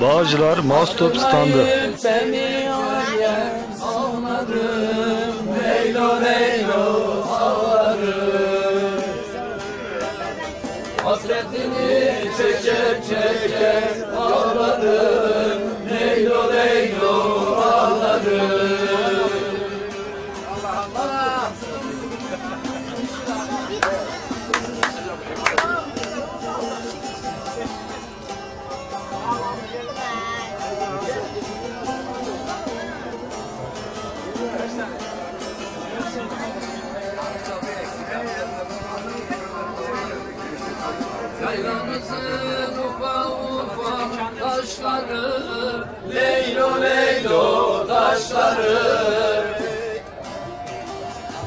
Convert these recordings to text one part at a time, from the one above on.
Bağcılar Mouse standı. Hasretini çeker çeker Yaylamızın ufa ufa taşları Leylo leylo taşları.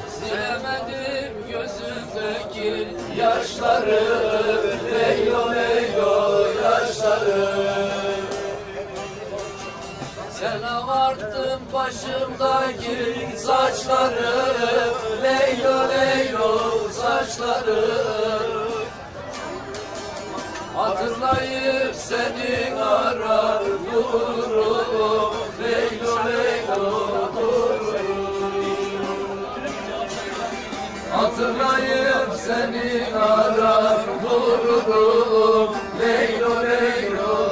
Silemedim gözümdeki yaşları Leylo leylo yaşları Sen ağarttın başımdaki saçları Leylo leylo saçları Hatırlayıp seni arar dururum Leylo leylo Hatırlayıp seni arar dururum Leylo leylo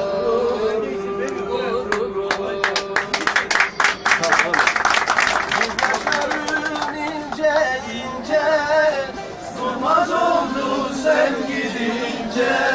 ince. Durmaz oldu sen gidince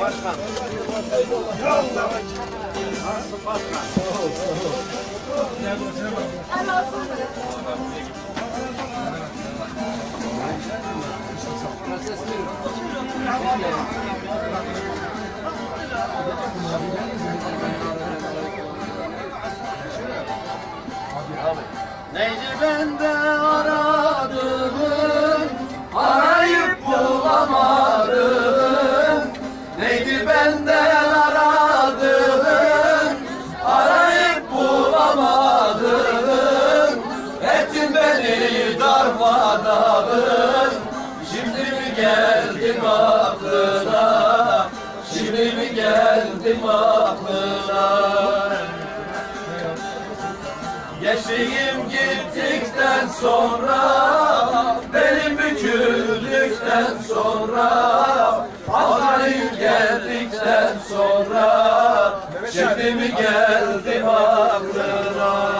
Başkan. Abi abi. Neydi bende aradığın Arayıp bulamadım. Neydi benden Arayıp bulamadım. Ettin beni darmadağın Şimdi mi geldim aklına? Şimdi mi geldim aklına sonra Belim büküldükten sonra Azrail geldikten sonra Şimdi mi geldim aklına?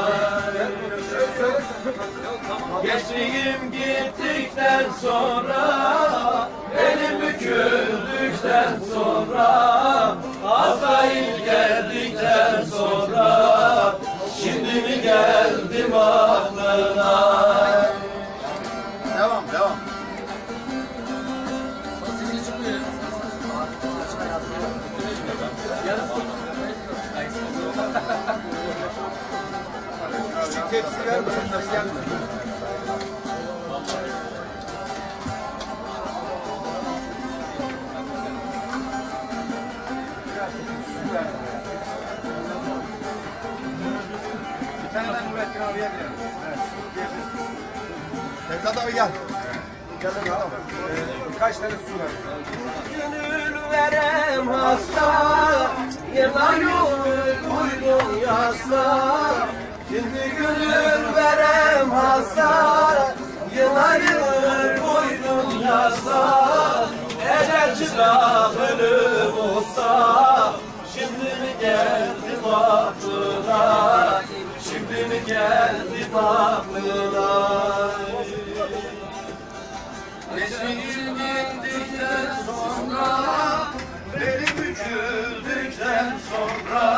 Gençliğim gittikten sonra Belim büküldükten Küçük tepsi ver, başına gelme. Bir tane de Nurettin abiye verelim. Nevzat abi gel. Gel Nevzat abi. Ee, birkaç tane su ver. Gönül verem hasta Yılan olur uydum yasla. Şimdi gönül verem hasta. Yılan yılır uydum yasla. Ecel çırak ölüm olsa. Şimdi mi geldi aklına Şimdi mi geldi aklına sonra